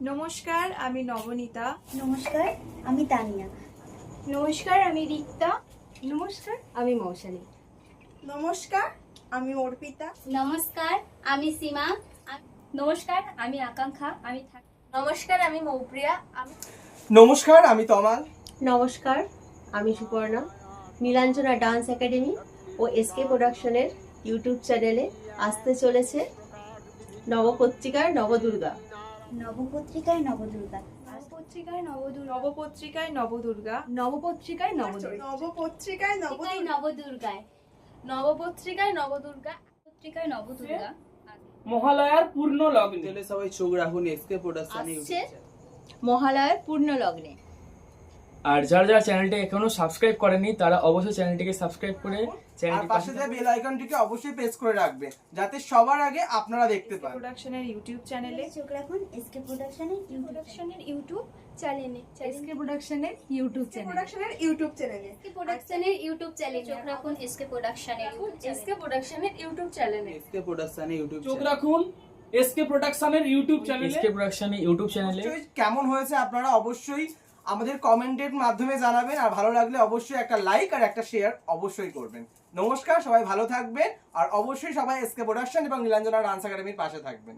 নমস্কার আমি নবনীতা নমস্কার আমি তানিয়া নমস্কার আমি রিক্তা নমস্কার আমি মৌসানী নমস্কার আমি অর্পিতা নমস্কার আমি সীমা নমস্কার আমি আকাঙ্ক্ষা আমি নমস্কার আমি মৌপ্রিয়া আমি নমস্কার আমি তমাল নমস্কার আমি সুপর্ণা নীলাঞ্জনা ডান্স একাডেমি ও এসকে প্রোডাকশনের ইউটিউব চ্যানেলে আসতে চলেছে নবপত্রিকার নবদুর্গা নবপত্রিকায় নবদুর্গা। পত্রিকায় নবদুর্গা। নবপত্রিকায় নবদুর্গা। নবপত্রিকায় নবদুর্গা। নবপত্রিকায় নবদুর্গা। নবদুর্গায়। নবপত্রিকায় নবদুর্গা। পত্রিকায় নবদুর্গা। মহালয়ার পূর্ণ লগ্নে। সবাই চোখ রাখুন এসকে প্রোডাকশন মহালয়ার পূর্ণ লগ্নে। আর যারা যারা চ্যানেলটি এখনও সাবস্ক্রাইব করেনি তারা অবশ্যই চ্যানেলটিকে সাবস্ক্রাইব করে আর চ্যানেলটি পাশে যে বেল আইকনটিকে অবশ্যই প্রেস করে রাখবে যাতে সবার আগে আপনারা দেখতে পান প্রোডাকশনের ইউটিউব চ্যানেলে চোখ রাখুন এসকে প্রোডাকশনের ইউটিউব প্রোডাকশনের ইউটিউব চ্যানেলে এসকে প্রোডাকশনের ইউটিউব চ্যানেল প্রোডাকশনের ইউটিউব চ্যানেলে এসকে প্রোডাকশনের ইউটিউব চ্যানেলে চোখ রাখুন এসকে প্রোডাকশনের এসকে প্রোডাকশনের ইউটিউব চ্যানেলে এসকে প্রোডাকশনে ইউটিউব চোখ রাখুন এসকে প্রোডাকশনের ইউটিউব চ্যানেলে এসকে প্রোডাকশনের ইউটিউব চ্যানেলে কেমন হয়েছে আপনারা অবশ্যই আমাদের কমেন্টের মাধ্যমে জানাবেন, আর ভালো লাগলে অবশ্যই একটা লাইক আর একটা শেয়ার অবশ্যই করবেন। নমস্কার, সবাই ভালো থাকবেন, আর অবশ্যই সবাই এসকে প্রোডাকশন এবং নীলাঞ্জনা ডান্স একাডেমির পাশে থাকবেন।